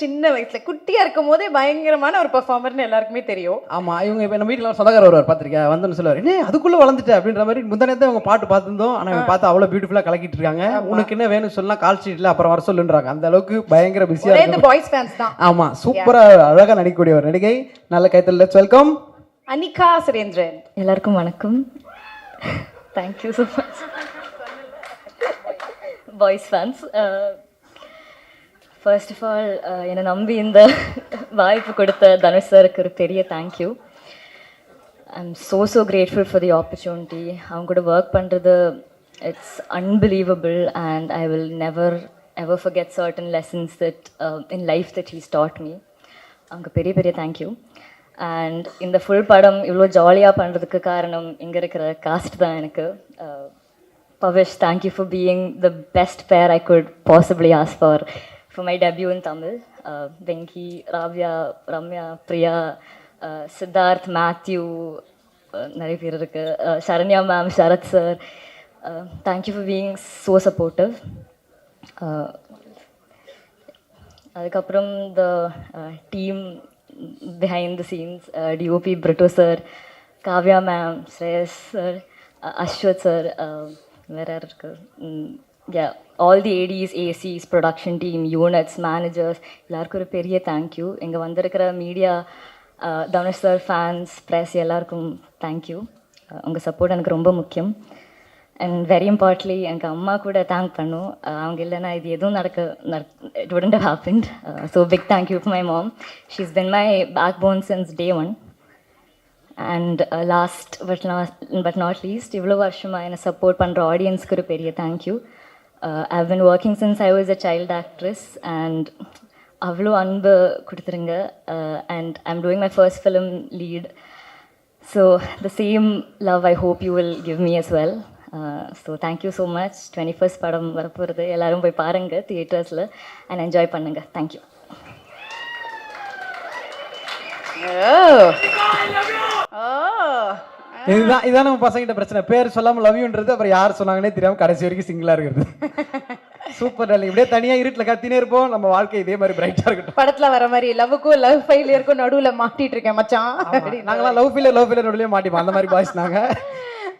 சின்ன வயசுல. குட்டியா இருக்கும் போதே பயங்கரமான ஒரு பெர்ஃபார்மர்னு எல்லாருக்குமே தெரியும். ஆமா இவங்க இப்போ நம்ம வீட்டில் சொந்தக்கார வருவார் பார்த்திருக்கா வந்து சொல்லுவார். என்ன அதுக்குள்ள வளர்ந்துட்ட அப்படின்ற மாதிரி முந்தானே அவங்க பாட்டு பார்த்துருந்தோம். ஆனால் இவங்க பார்த்து அவ்வளோ பியூட்டிஃபுல்லாக கலக்கிட்டு இருக்காங்க உனக்கு என்ன வேணும் சொல்லலாம் கால் ஷீட்ல அப்புறம் வர சொல்லுன்றாங்க. அந்த அளவுக்கு பயங்கர பிஸியாக ஒரே இருக்கு இந்த பாய்ஸ் ஃபேன்ஸ் தான். ஆமா சூப்பரா அழகா நடிக்கக்கூடிய ஒரு நடிகை. நல்ல கைத்தல். Let's welcome Anikha Surendran. எல்லாருக்கும் வணக்கம். Thank you so much boys fans first of all என்னை நம்பி இந்த வாய்ப்பு கொடுத்த தனுஷ் சாருக்கு ஒரு பெரிய thank you I am so so grateful for the opportunity அவங்க கூட ஒர்க் பண்ணுறது it's unbelievable and I will never ever forget certain lessons that in life that he's taught me அவங்க பெரிய பெரிய தேங்க்யூ அண்ட் இந்த ஃபுல் படம் இவ்வளோ ஜாலியாக பண்ணுறதுக்கு காரணம் இங்கே இருக்கிற காஸ்ட் தான் எனக்கு. Uh, Pavish thank you for being the best pair I could possibly ask for for my debut in Tamil Venki Ravya Ramya Priya uh, Siddharth Mathew uh, நிறைய பேர் இருக்கு uh, Saranya ma'am Sarath sir thank you for being so supportive அதுக்கப்புறம் the team behind the scenes DOP Brito sir Kavya ma'am Shreyas sir Ashwath sir வேற யார் இருக்கு? Yeah all the ADs ACs production team units managers எல்லாருக்கும் ஒரு பெரிய thank you இங்கே வந்திருக்கிற media Dhanush sir fans press எல்லாருக்கும் தேங்க்யூ உங்கள் சப்போர்ட் எனக்கு ரொம்ப முக்கியம். அண்ட் வெரி இம்பார்ட்லி எனக்கு அம்மா கூட தேங்க் பண்ணும். அவங்க இல்லைன்னா இது எதுவும் நடக்க it wouldn't happen so big thank you to my mom she's been my backbone since day one and last but but not least இவ்வளோ வருஷமாக என்னை சப்போர்ட் பண்ணுற ஆடியன்ஸ்க்கு ஒரு பெரிய thank you I been working since I was a child actress and அவ்வளோ அன்பு கொடுத்துருங்க. And I am doing my first film lead so the same love I hope you will give me as well so thank you so much twenty first படம் வரப்போகிறது எல்லாரும் போய் பாருங்கள் தியேட்டர்ஸில் and enjoy பண்ணுங்கள் தேங்க்யூ ஓ இதுதான் இதான் நம்ம பசங்கிட்ட பிரச்சனை. பேர் சொல்லாம லவ்யூன்றது அப்புறம் யார் சொன்னாங்கன்னே தெரியாம கடைசி வரைக்கும் சிங்கிளா இருக்கிறது. சூப்பர் டார்லிங் இப்படியே தனியா இருட்டுல கத்தினே இருப்போம். நம்ம வாழ்க்கை இதே மாதிரி பிரைட்டா இருக்கட்டும். படத்துல வர மாதிரி லவ்வுக்கும் லவ் ஃபெயிலியருக்கும் நடுவுல மாட்டிட்டு இருக்கேன் மச்சான். நாங்களாம் லவ் ஃபீலர் லவ் ஃபீலர் நடுவுலயே மாட்டிப்போம். அந்த மாதிரி பாய்ஸ் நாங்க.